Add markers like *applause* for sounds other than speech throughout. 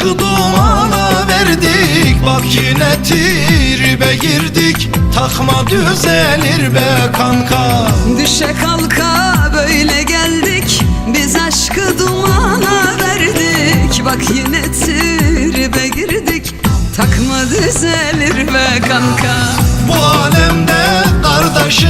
aşkı dumana verdik. Bak yine tribe girdik. Takma düzelir be kanka. Düşe kalka böyle geldik. Biz aşkı dumana verdik. Bak yine tribe girdik. Takma düzelir be kanka. Bu alemde kardeşin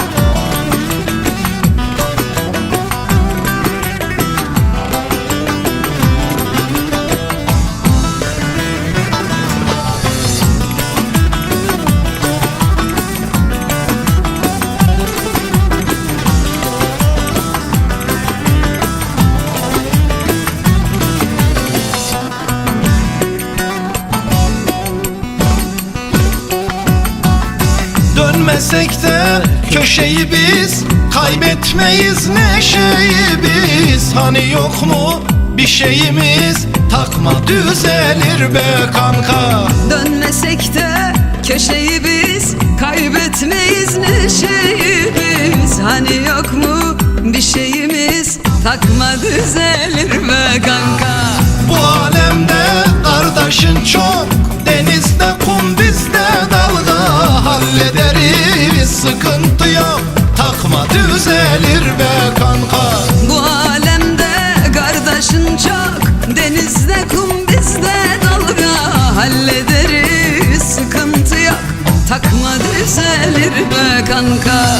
Dönmesek de köşeyi biz Kaybetmeyiz neşeyi biz. Hani yok mu bir şeyimiz? Takma düzelir be kanka. Dönmesek de köşeyi biz Kaybetmeyiz neşeyi biz. Hani yok mu bir şeyimiz? Takma düzelir be kanka. Bu düzelir be kanka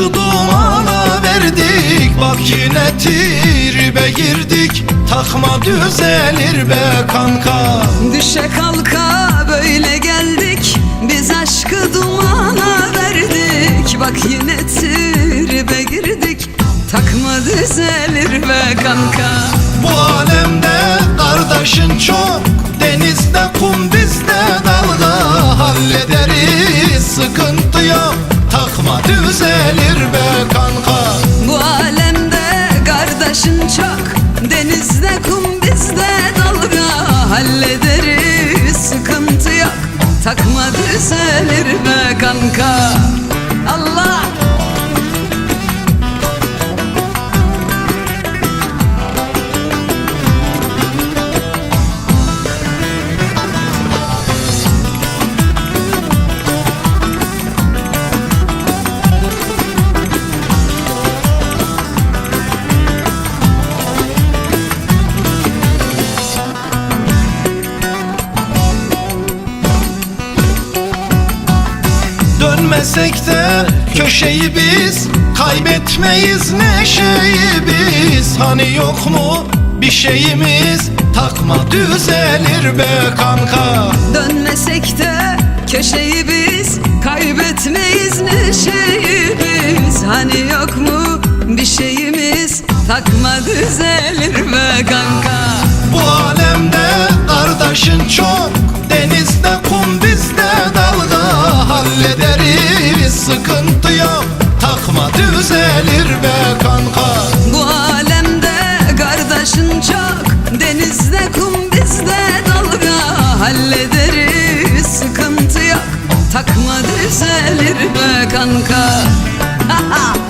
Aşkı dumana verdik. Bak yine tribe girdik. Takma düzelir be kanka. Düşe kalka böyle geldik. Biz aşkı dumana verdik. Bak yine tribe girdik. Takma düzelir be kanka. Bu düzelir be kanka. Bu alemde kardeşin çok. Denizde kum bizde dalga. Hallederiz sıkıntı yok. Takma düzelir be kanka de köşeyi biz Kaybetmeyiz neşeyi biz. Hani yok mu bir şeyimiz? Takma düzelir be kanka. Dönmesek de köşeyi biz Kaybetmeyiz neşeyi biz. Hani yok mu bir şeyimiz? Takma düzelir be kanka düzelir be kanka Bu alemde kardeşin çok Denizde kum bizde dalga. Hallederiz sıkıntı yok Takma düzelir be kanka Bırak *laughs*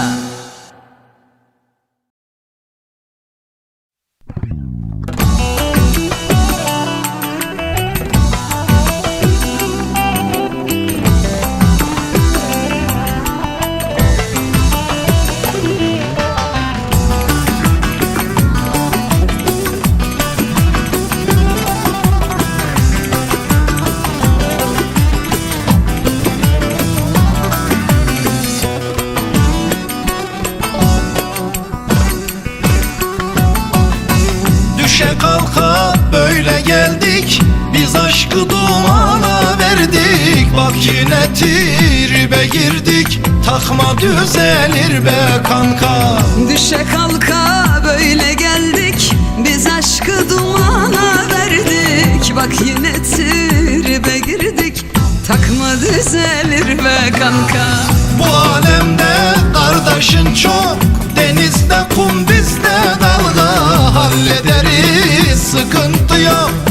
aşkı dumana verdik Bak yine tribe girdik. Takma düzelir be kanka. Düşe kalka böyle geldik. Biz aşkı dumana verdik. Bak yine tribe girdik. Takma düzelir be kanka. Bu alemde kardeşin çok Denizde kum bizde dalga. Hallederiz sıkıntı yok